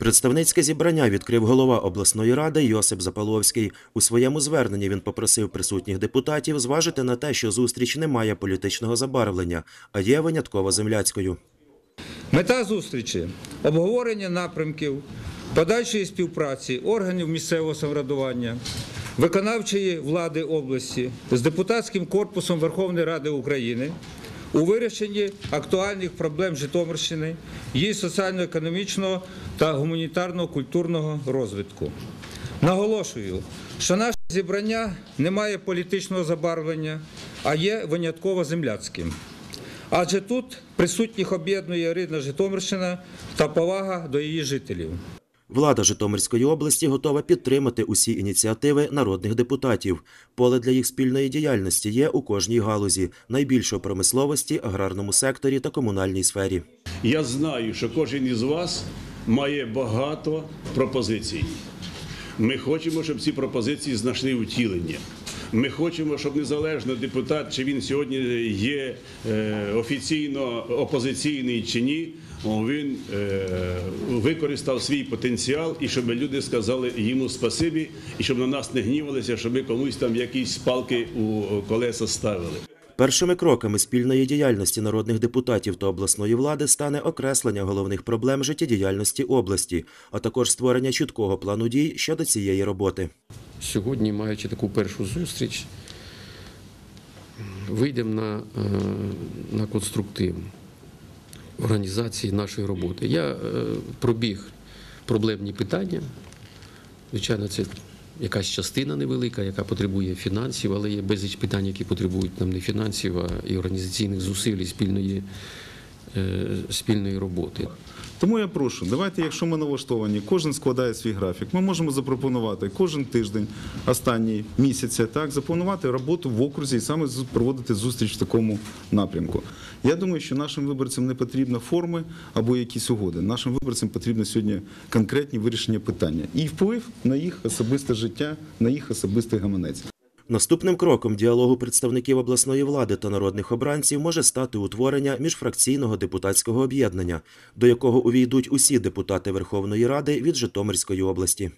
Представницьке зібрання відкрив голова обласної ради Йосип Запаловський. У своєму зверненні він попросив присутніх депутатів зважити на те, що зустріч не має політичного забарвлення, а є винятково земляцькою. Мета зустрічі обговорення напрямків подальшої співпраці органів місцевого самоврядування, виконавчої влади області з депутатським корпусом Верховної Ради України у вирішенні актуальних проблем Житомирщини, її соціально-економічного та гуманітарно-культурного розвитку. Наголошую, що наше зібрання не має політичного забарвлення, а є винятково земляцьким. Адже тут присутніх об'єднує рідна Житомирщина та повага до її жителів. Влада Житомирської області готова підтримати усі ініціативи народних депутатів. Поле для їх спільної діяльності є у кожній галузі, найбільше у промисловості, аграрному секторі та комунальній сфері. Я знаю, що кожен із вас має багато пропозицій. Ми хочемо, щоб ці пропозиції знайшли втілення. Ми хочемо, щоб незалежно депутат, чи він сьогодні є е, офіційно опозиційний чи ні, він е, використав свій потенціал і щоб люди сказали йому спасибі, і щоб на нас не гнівалися, щоб ми комусь там якісь палки у колеса ставили. Першими кроками спільної діяльності народних депутатів та обласної влади стане окреслення головних проблем життєдіяльності області, а також створення чіткого плану дій щодо цієї роботи. Сьогодні, маючи таку першу зустріч, вийдемо на, е, на конструктив організації нашої роботи. Я е, пробіг проблемні питання. Звичайно, це якась частина невелика, яка потребує фінансів, але є безліч питань, які потребують нам не фінансів, а і організаційних зусиль, і спільної, спільної роботи. Тому я прошу, давайте, якщо ми налаштовані, кожен складає свій графік. Ми можемо запропонувати кожен тиждень, останні місяці, так запланувати роботу в окрузі і саме проводити зустріч в такому напрямку. Я думаю, що нашим виборцям не потрібно форми або якісь угоди. Нашим виборцям потрібно сьогодні конкретні вирішення питання і вплив на їх особисте життя, на їх особистий гаманець. Наступним кроком діалогу представників обласної влади та народних обранців може стати утворення міжфракційного депутатського об'єднання, до якого увійдуть усі депутати Верховної Ради від Житомирської області.